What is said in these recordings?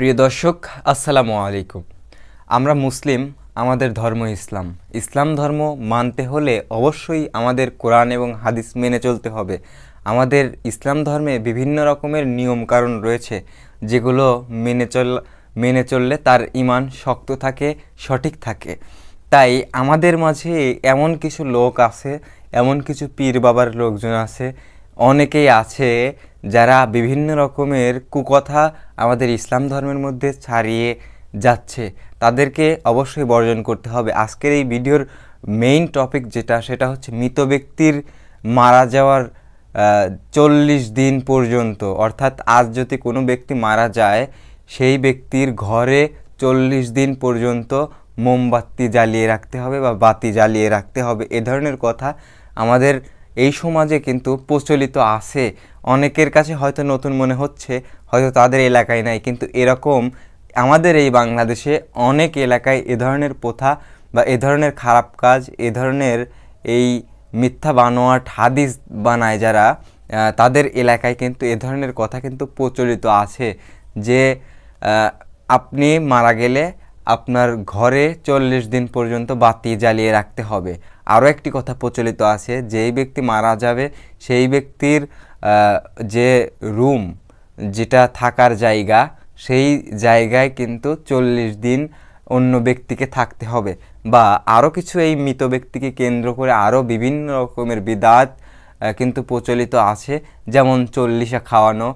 প্রিয় দর্শক, আসসালামু আলাইকুম। আমরা মুসলিম, আমাদের ধর্ম ইসলাম। ইসলাম ধর্ম মানতে হলে অবশ্যই আমাদের কোরআন এবং হাদিস মেনে চলতে হবে। আমাদের ইসলাম ধর্মে বিভিন্ন রকমের নিয়ম কারণ রয়েছে, যেগুলো মেনে চল, মেনে চললে তার ইমান শক্ত থাকে, সঠিক থাকে। তাই আমাদের মাঝে এমন কিছু লোক আছে, এমন কিছু পীর বাবার লোকজন আছে, অনেকেই আছে যারা বিভিন্ন রকমের কুকথা আমাদের ইসলাম ধর্মের মধ্যে ছাড়িয়ে যাচ্ছে, তাদেরকে অবশ্যই বর্জন করতে হবে। আজকের এই ভিডিওর মেইন টপিক যেটা, সেটা হচ্ছে মৃত ব্যক্তির মারা যাওয়ার চল্লিশ দিন পর্যন্ত। অর্থাৎ আজ যদি কোনো ব্যক্তি মারা যায়, সেই ব্যক্তির ঘরে চল্লিশ দিন পর্যন্ত মোমবাতি জ্বালিয়ে রাখতে হবে বা বাতি জ্বালিয়ে রাখতে হবে। এ ধরনের কথা আমাদের এই সমাজে কিন্তু প্রচলিত আছে। অনেকের কাছে হয়তো নতুন মনে হচ্ছে, হয়তো তাদের এলাকায় নাই, কিন্তু এরকম আমাদের এই বাংলাদেশে অনেক এলাকায় এ ধরনের প্রথা বা এ ধরনের খারাপ কাজ, এ ধরনের এই মিথ্যা বানোয়াট, হাদিস বানায় যারা তাদের এলাকায় কিন্তু এ ধরনের কথা কিন্তু প্রচলিত আছে যে আপনি মারা গেলে আপনার ঘরে চল্লিশ দিন পর্যন্ত বাতি জ্বালিয়ে রাখতে হবে। আরও একটি কথা প্রচলিত আছে, যেই ব্যক্তি মারা যাবে, সেই ব্যক্তির যে রুম যেটা থাকার জায়গা, সেই জায়গায় কিন্তু চল্লিশ দিন অন্য ব্যক্তিকে থাকতে হবে। বা আরও কিছু এই মৃত ব্যক্তিকে কেন্দ্র করে আরও বিভিন্ন রকমের বিদাত কিন্তু প্রচলিত আছে, যেমন চল্লিশা খাওয়ানো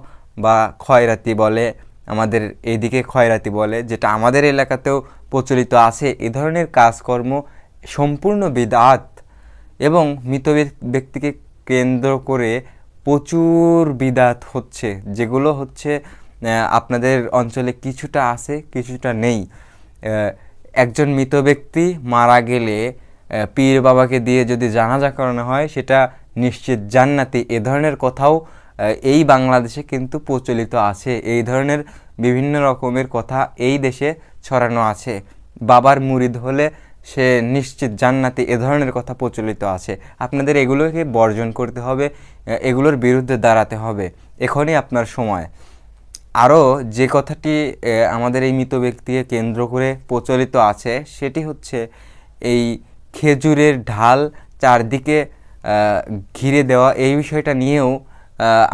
বা খয়রাতি বলে আমাদের এইদিকে খয়রাতি বলে, যেটা আমাদের এলাকাতেও প্রচলিত আছে। এ ধরনের কাজকর্ম সম্পূর্ণ বিদাত এবং মৃত ব্যক্তিকে কেন্দ্র করে প্রচুর বিদাত হচ্ছে, যেগুলো হচ্ছে আপনাদের অঞ্চলে কিছুটা আছে, কিছুটা নেই। একজন মৃত ব্যক্তি মারা গেলে পীর বাবাকে দিয়ে যদি জানাজা করানো হয়, সেটা নিশ্চিত জান্নাতি। এ ধরনের কথাও এই বাংলাদেশে কিন্তু প্রচলিত আছে। এই ধরনের বিভিন্ন রকমের কথা এই দেশে ছড়ানো আছে। বাবার মুরিদ হলে সে নিশ্চিত জান্নাতি এ ধরনের কথা প্রচলিত আছে। আপনাদের এগুলোকে বর্জন করতে হবে এগুলোর বিরুদ্ধে দাঁড়াতে হবে। এখনই আপনার সময়। আরও যে কথাটি আমাদের এই মৃত ব্যক্তিকে কেন্দ্র করে প্রচলিত আছে, সেটি হচ্ছে এই খেজুরের ঢাল চারদিকে ঘিরে দেওয়া। এই বিষয়টা নিয়েও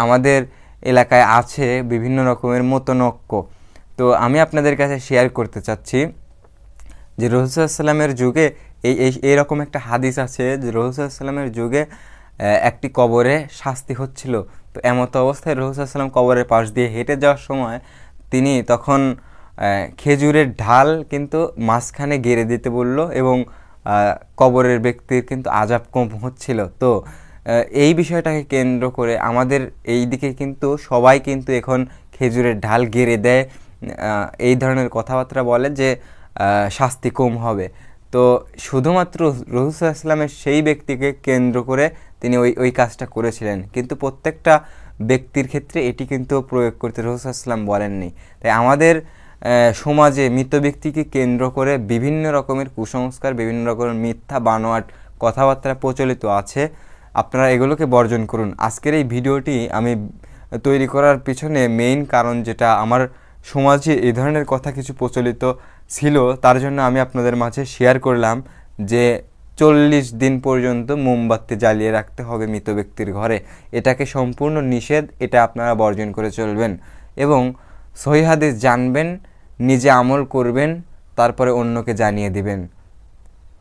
আমাদের এলাকায় আছে বিভিন্ন রকমের মতনক্য। তো আমি আপনাদের কাছে শেয়ার করতে চাচ্ছি যে রহুসাল্লামের যুগে এই এই এইরকম একটা হাদিস আছে যে রহুসাল্লামের যুগে একটি কবরে শাস্তি হচ্ছিল। তো এমতো অবস্থায় রহুসাল্লাম কবরের পাশ দিয়ে হেঁটে যাওয়ার সময় তিনি তখন খেজুরের ঢাল কিন্তু মাঝখানে গেড়ে দিতে বলল এবং কবরের ব্যক্তির কিন্তু আজাব কম হচ্ছিল। তো এই বিষয়টাকে কেন্দ্র করে আমাদের এই দিকে কিন্তু সবাই কিন্তু এখন খেজুরের ঢাল গেড়ে দেয়। এই ধরনের কথাবার্তা বলে যে শাস্তি কম হবে। তো শুধুমাত্র রহুসা ইসলামের সেই ব্যক্তিকে কেন্দ্র করে তিনি ওই ওই কাজটা করেছিলেন। কিন্তু প্রত্যেকটা ব্যক্তির ক্ষেত্রে এটি কিন্তু প্রয়োগ করতে রহুসা ইসলাম বলেননি। তাই আমাদের সমাজে মৃত ব্যক্তিকে কেন্দ্র করে বিভিন্ন রকমের কুসংস্কার, বিভিন্ন রকমের মিথ্যা, বানোয়াট কথাবার্তা প্রচলিত আছে। আপনারা এগুলোকে বর্জন করুন। আজকের এই ভিডিওটি আমি তৈরি করার পিছনে মেইন কারণ যেটা আমার সমাজে এই ধরনের কথা কিছু প্রচলিত ছিল, তার জন্য আমি আপনাদের মাঝে শেয়ার করলাম যে চল্লিশ দিন পর্যন্ত মোমবাতি জ্বালিয়ে রাখতে হবে মৃত ব্যক্তির ঘরে। এটাকে সম্পূর্ণ নিষেধ, এটা আপনারা বর্জন করে চলবেন এবং সহিহাদিস জানবেন, নিজে আমল করবেন, তারপরে অন্যকে জানিয়ে দিবেন।